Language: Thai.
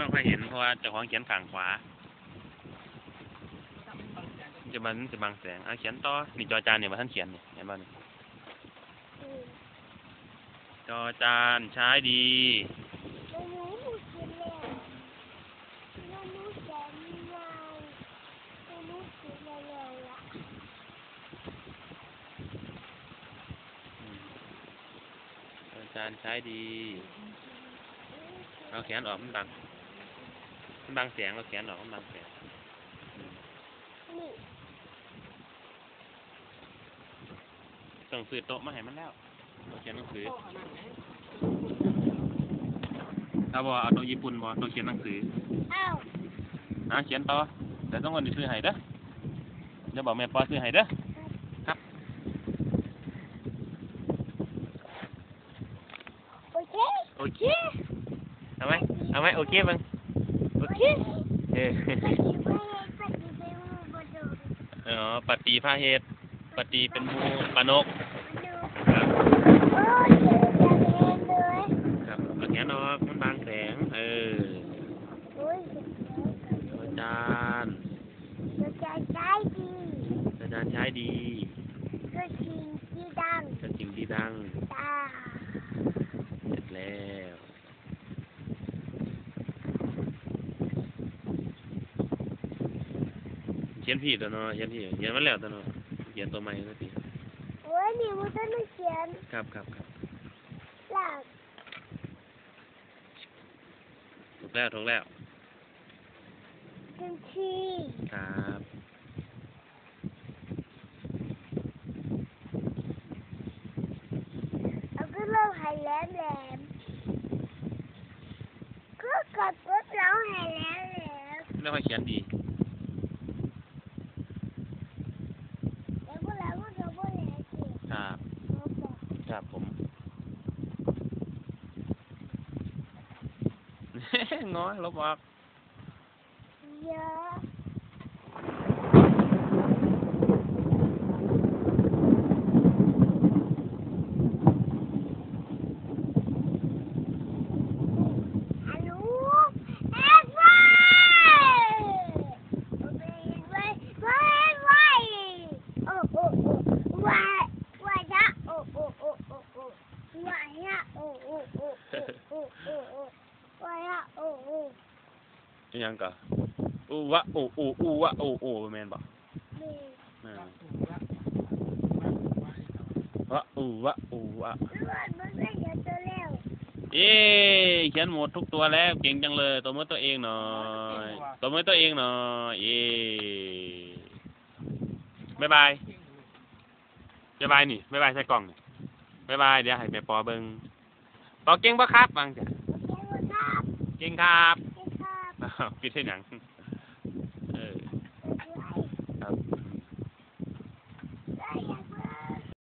ต้องค่อยเห็นเพราะว่าเจ้าของเขียนฝั่งขวา จะมันจะบังแสงเอาเขียนต่อนี่จอจานเนี่ยมาท่านเขียนเนี่ยเห็นบ้างจอจานใช้ดีหนูหนูหนูกินแล้วหนูหนูแสนยาจอจานใช้ดี เอาแขนออกมันบัง มันบังแสงเอาแขนออกมันบังแสงนี่ต้องซื้อโต๊ะมาให้มันแล้วเอาเขียนหนังสือเอาบ่เอาโต๊ะญี่ปุ่นบ่โต๊ะเขียนหนังสืออ้าวอะเขียนต่อแต่ต้องคนที่ซื้อให้เด้อเดี๋ยวบอกแม่ปอซื้อให้เด้อโอเคโอเคเอาไหมเอาไหมโอเคบัง โอเคเออไปดีไปไปดีไปมูบดูอ๋อปฏิภาเฮดปฏิเป็นหมูปานกดูครับโอ้ยเจอจะเห็นเลยครับเอาแขนออกมันบางแสงเออโอ้ยอาจารย์จะจะใช้ดีอาจารย์ใช้ดีก็ชิงที่ดัง กระสิ่งที่ดัง ตา เสร็จแล้ว เขียนผิดตัวเนาะเขียนผิดเขียนมาแล้วตัวเนาะเขียนตัวใหม่ตัวทีโอ้ยนี่มันต้องเขียนครับครับครับหลักถูกแล้วถูกแล้วกัญชีครับเอาก็เริ่มหายแหลมแหลมก็กดปุ๊บแล้วหายแหลมแหลมแล้วค่อยเขียนดี แล้วก็แล้วก็จะบ่แหลมสิ ครับ เขาบอก ครับผมง้อลบออกเยอะฮัลโหลเอ็กซ์ไว้โอเคไว้ไว้ไว้โอ้โอ้โอ้ไว้ไว้จ้ะโอ้โอ้โอ้โอ้โอ้ไว้อะโอ้โอ้โอ้โอ้โอ้โอ้โอ้ไว้อะโอ้โอ้ อิห ยังก็อูวะอูอูอูวะอูอูแม่นบ่นี่อ่าวะอูวะอูวะรวดมันไม่เดี๋ยวตัวเร็วเอ๊เขียนหมดทุกตัวแล้ว เก่งจังเลย ตัวมือตัวเองหน่อยตัวมือตัวเองหน่อยเอ๊บายบายบายบายนี่บายบายใส่กล่องนี่บายบายเดี๋ยวให้แม่ปอเบิ่งปอเก่งบ่ครับฟังจ้ะโอเคครับเก่งครับ बिथायनां